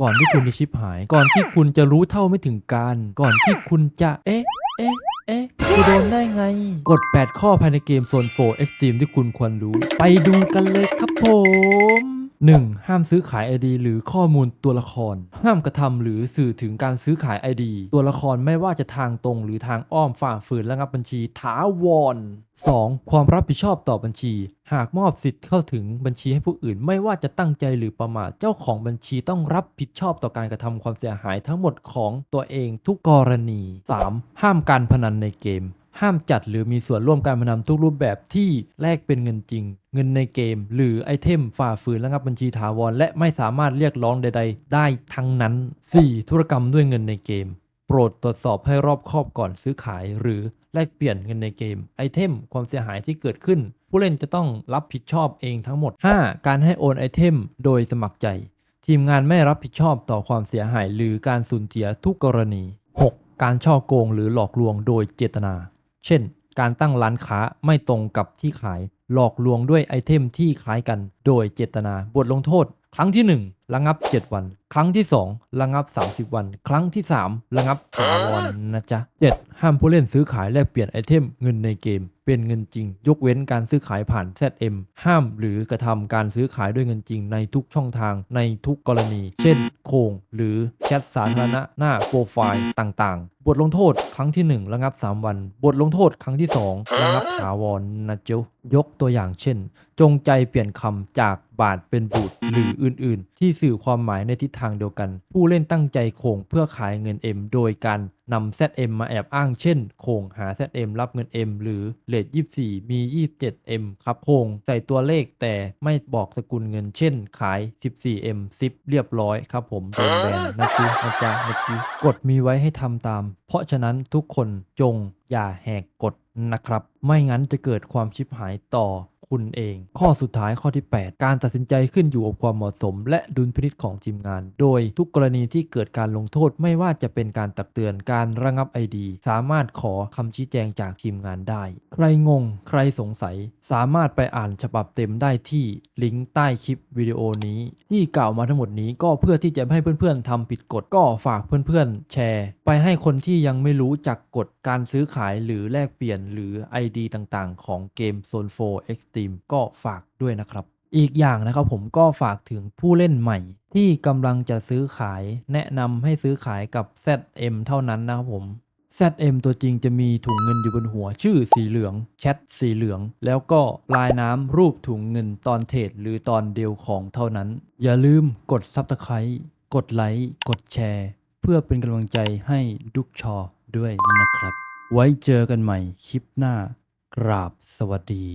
ก่อนที่คุณจะชิบหาย ก่อนที่คุณจะรู้เท่าไม่ถึงการ ก่อนที่คุณจะเอ๊ะ เอ๊ะ เอ๊ะกูโดนได้ไง กด 8 ข้อภายในเกมโซนโฟเอ็กซ์ตรีมที่คุณควรรู้ ไปดูกันเลยครับผม 1. ห้ามซื้อขาย ID หรือข้อมูลตัวละคร ห้ามกระทำหรือสื่อถึงการซื้อขาย ID ตัวละครไม่ว่าจะทางตรงหรือทางอ้อมฝ่าฝืนระงับบัญชีถาวร 2. ความรับผิดชอบต่อบัญชี หากมอบสิทธิ์เข้าถึงบัญชีให้ผู้อื่น ไม่ว่าจะตั้งใจหรือประมาทเจ้าของบัญชีต้องรับผิดชอบต่อการกระทำความเสียหายทั้งหมดของตัวเองทุกกรณี 3. ห้ามการพนันในเกม ห้ามจัดหรือมีส่วนร่วมการพนันทุกรูปแบบที่แลกเป็นเงินจริง เงินในเกม หรือไอเทมฝ่าฝืนระงับบัญชีถาวร และไม่สามารถเรียกร้องใด ๆ ได้ทั้งนั้น 4. ธุรกรรมด้วยเงินในเกม โปรดตรวจสอบให้รอบคอบก่อนซื้อขาย หรือแลกเปลี่ยนเงินในเกม ไอเทม ความเสียหายที่เกิดขึ้น ผู้เล่นจะต้องรับผิดชอบเองทั้งหมด 5. การให้โอนไอเทม โดยสมัครใจ ทีมงานไม่รับผิดชอบต่อความเสียหาย หรือการสูญเสียทุกกรณี 6. การช่อโกงหรือหลอกลวงโดยเจตนา เช่น การตั้งร้านค้าไม่ตรงกับที่ขาย หลอกลวงด้วยไอเทมที่คล้ายกัน โดยเจตนา บทลงโทษ ครั้งที่ 1 ระงับ 7 วัน ครั้งที่ 2 ระงับ 30 วัน ครั้งที่ 3 ระงับถาวรนะจ๊ะ 7. ห้ามผู้เล่นซื้อขายแลกเปลี่ยนไอเทมเงินในเกม เป็นเงินจริง ยกเว้นการซื้อขายผ่าน ZM ห้ามหรือกระทำการซื้อขายด้วยเงินจริงในทุกช่องทางในทุกกรณี เช่น โคงหรือแชทสาธารณะหน้าโปรไฟล์ต่างๆ บทลงโทษครั้งที่ 1 ระงับ 3 วัน บทลงโทษครั้งที่ 2 ระงับถาวรนะเจ้ายกตัวอย่างเช่น จงใจเปลี่ยนคำจากบาทเป็นบูดหรืออื่นๆ ที่สื่อความหมายในทิศทางเดียวกัน ผู้เล่นตั้งใจโคงเพื่อขายเงิน M โดยการนำ ZM มาแอบอ้างเช่น โคงหา ZM รับเงิน M หรือเลท24 มี 27M ครับโคงใส่ตัวเลขแต่ไม่บอกสกุลเงินเช่น ขาย 14M ซิปเรียบร้อยครับผมโดนแบนนะจ๊ะนะจ๊ะนะจ๊ะกฎมีไว้ให้ทำตาม เพราะฉะนั้นทุกคนจงอย่าแหกกฎนะครับ ไม่งั้นจะเกิดความชิบหายต่อ คุณเอง ข้อสุดท้ายข้อที่ 8 การตัดสินใจขึ้นอยู่กับความเหมาะสม และดุลพินิจของทีมงาน โดยทุกกรณีที่เกิดการลงโทษไม่ว่าจะเป็นการตักเตือนการระงับ ID สามารถขอคำชี้แจงจากทีมงานได้ ใครงง ใครสงสัย สามารถไปอ่านฉบับเต็มได้ที่ลิงก์ใต้คลิปวิดีโอนี้ ที่กล่าวมาทั้งหมดนี้ก็เพื่อที่จะให้เพื่อนๆทำผิดกฎก็ฝากเพื่อนๆ แชร์ ไปให้คนที่ยังไม่รู้จักกฎการซื้อขายหรือแลกเปลี่ยนหรือ ID ต่างๆ ของเกม Zone 4 Extreme ก็ฝากด้วยนะครับ อีกอย่างนะครับผมก็ฝากถึงผู้เล่นใหม่ ที่กำลังจะซื้อขาย แนะนำให้ซื้อขายกับ ZM เท่านั้นนะครับผม ZM ตัวจริงจะมีถุงเงินอยู่บนหัวชื่อสีเหลือง แชทสีเหลือง แล้วก็ลายน้ำรูปถุงเงินตอนเทรดหรือตอนเดียวของเท่านั้น อย่าลืมกด Subscribe กดไลค์กดแชร์ เพื่อเป็นกำลังใจให้ดุกชอด้วยนะครับ ไว้เจอกันใหม่คลิปหน้ากราบสวัสดี